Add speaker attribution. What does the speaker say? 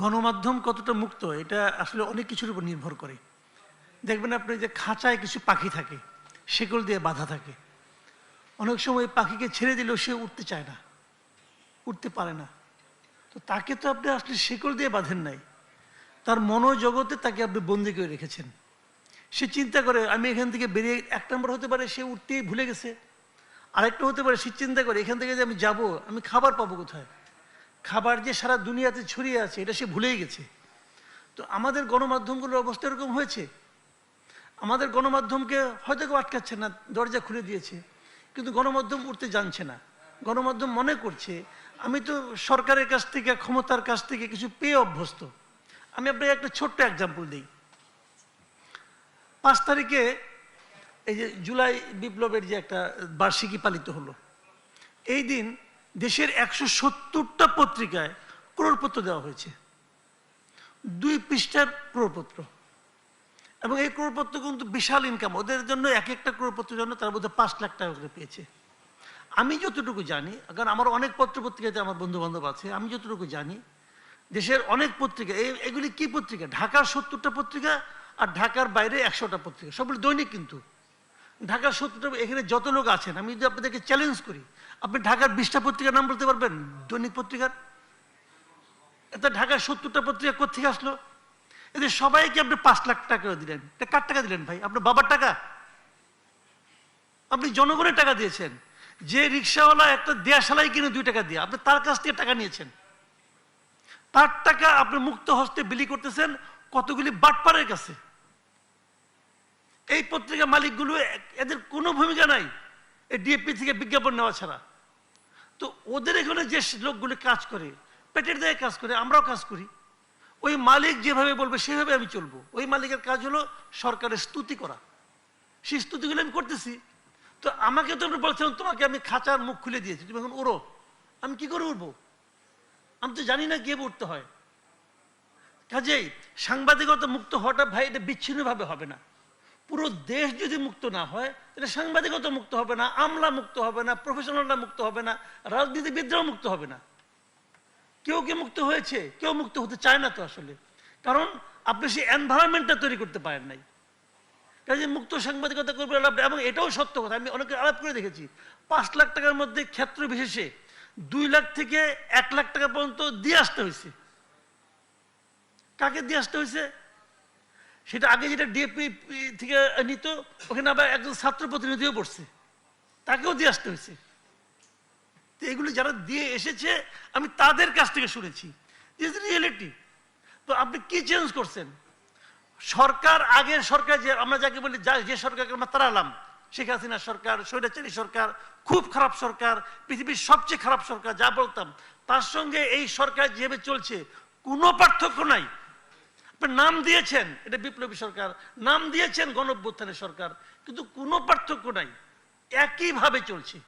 Speaker 1: গণমাধ্যম কতটা মুক্ত, এটা আসলে অনেক কিছুর উপর নির্ভর করে। দেখবেন আপনি যে খাঁচায় কিছু পাখি থাকে, শেকল দিয়ে বাঁধা থাকে, অনেক সময় পাখিকে ছেড়ে দিলেও সে উঠতে চায় না, উঠতে পারে না। তো তাকে তো আপনি আসলে শেকল দিয়ে বাঁধেন নাই, তার মনোজগতে তাকে আপনি বন্দি করে রেখেছেন। সে চিন্তা করে, আমি এখান থেকে বেরিয়ে, এক নম্বর হতে পারে সে উঠতেই ভুলে গেছে, আরেকটা হতে পারে সে চিন্তা করে, এখান থেকে যে আমি যাব, আমি খাবার পাবো কোথায়? খাবার যে সারা দুনিয়াতে ছড়িয়ে আছে, এটা সে ভুলেই গেছে। তো আমাদের গণমাধ্যমগুলোর অবস্থা এরকম হয়েছে? আমাদের গণমাধ্যমকে হয়তো কেউ আটকাচ্ছে না, দরজা খুলে দিয়েছে, কিন্তু গণমাধ্যম উঠতে জানছে না। গণমাধ্যম মনে করছে, আমি তো সরকারের কাছ থেকে, ক্ষমতার কাছ থেকে কিছু পেয়ে অভ্যস্ত। আমি আপনাকে একটা ছোট্ট এক্সাম্পল দিই। পাঁচ তারিখে এই যে জুলাই বিপ্লবের যে একটা বার্ষিকী পালিত হলো, এই দিন দেশের একশো সত্তরটা পত্রিকায় ক্রোড়পত্র দেওয়া হয়েছে। দুই পৃষ্ঠার ক্রোড়পত্র। এবং এই ক্রোড়পত্র কিন্তু বিশাল ইনকাম ওদের জন্য এক একটা ক্রোড়পত্রের জন্য তার মধ্যে পাঁচ লাখ টাকা করে পেয়েছে। আমি যতটুকু জানি, কারণ আমার অনেক পত্র পত্রিকাতে আমার বন্ধু বান্ধব আছে, আমি যতটুকু জানি, দেশের অনেক পত্রিকা এগুলি কি পত্রিকা? ঢাকার সত্তরটা পত্রিকা আর ঢাকার বাইরে একশোটা পত্রিকা। সবগুলো দৈনিক কিন্তু। ঢাকার সত্তরটা এখানে যত লোক আছেন, আমি যদি আপনাদেরকে চ্যালেঞ্জ করি, আপনি ঢাকার বিশটা পত্রিকার নাম বলতে পারবেন? দৈনিক পত্রিকার? এটা ঢাকার সত্তরটা পত্রিকা কোথেকে আসলো? এদের সবাইকে আপনি পাঁচ লাখ টাকা দিলেন। কার টাকা দিলেন ভাই? আপনার বাবার টাকা? আপনি জনগণের টাকা দিয়েছেন। যে রিক্সাওয়ালা একটা দেয়া দেয়াশালাই কিনে দুই টাকা দিয়ে, আপনি তার কাছ থেকে টাকা নিয়েছেন। তার টাকা আপনি মুক্ত হস্তে বিলি করতেছেন কতগুলি বাটপারের কাছে? এই পত্রিকা মালিকগুলো এদের কোনো ভূমিকা নাই। এই ডিএপি থেকে বিজ্ঞাপন নেওয়া ছাড়া। তো ওদের এখানে যে লোকগুলো কাজ করে, পেটের দায়ে কাজ করে, আমরাও কাজ করি। ওই মালিক যেভাবে বলবে, সেভাবে আমি চলবো। ওই মালিকের কাজ হলো সরকারের স্তুতি করা। সেই স্তুতিগুলো আমি করতেছি। তো আমাকে তো আপনি বলছিলেন, তোমাকে আমি খাঁচার মুখ খুলে দিয়েছি। তুমি এখন ওড়ো। আমি কি করে উঠবো আমি তো জানি না কীভাবে উঠতে হয়। কাজেই সাংবাদিকতা মুক্ত হওয়াটা ভাই এটা বিচ্ছিন্নভাবে হবে না। পুরো দেশ যদি মুক্ত না হয়, তাহলে সাংবাদিকতা মুক্ত হবে না, আমলা মুক্ত হবে না প্রফেশনালরা মুক্ত হবে না, রাজনীতিবিদরাও মুক্ত হবে না। কেউ কি মুক্ত হয়েছে? কেউ মুক্ত হতে চায় না তো আসলে। কারণ আপনি সেই এনভায়রনমেন্টটা তৈরি করতে পারেন নাই। কাজে মুক্ত সাংবাদিকতা করবে এবং এটাও সত্য কথা, আমি অনেকে আলাপ করে দেখেছি। পাঁচ লাখ টাকার মধ্যে ক্ষেত্র বিশেষে দুই লাখ থেকে এক লাখ টাকা পর্যন্ত দিয়ে আসতে হয়েছে। কাকে দিয়ে আসতে হয়েছে? সেটা আগে যেটা ডিএপি থেকে নিত, ওখানে আবার একজন ছাত্র প্রতিনিধিও পড়ছে। তাকেও দিয়ে আসতে হয়েছে। তো এগুলো যারা দিয়ে এসেছে, আমি তাদের কাছ থেকে শুনেছি। ইজ রিয়েলিটি তো আপনি কি চেঞ্জ করছেন? সরকার, আগের সরকার যে আমরা যাকে বলি, যা- যে সরকারকে আমরা তাড়ালাম, শেখ হাসিনা সরকার, স্বৈরাচারী সরকার, খুব খারাপ সরকার, পৃথিবীর সবচেয়ে খারাপ সরকার, যা বলতাম, তার সঙ্গে এই সরকার যেভাবে চলছে, কোনো পার্থক্য নাই। নাম দিয়েছেন, এটা বিপ্লবী সরকার, নাম দিয়েছেন গণভ্যুত্থানের সরকার, কিন্তু কোনো পার্থক্য নাই। একইভাবে চলছে।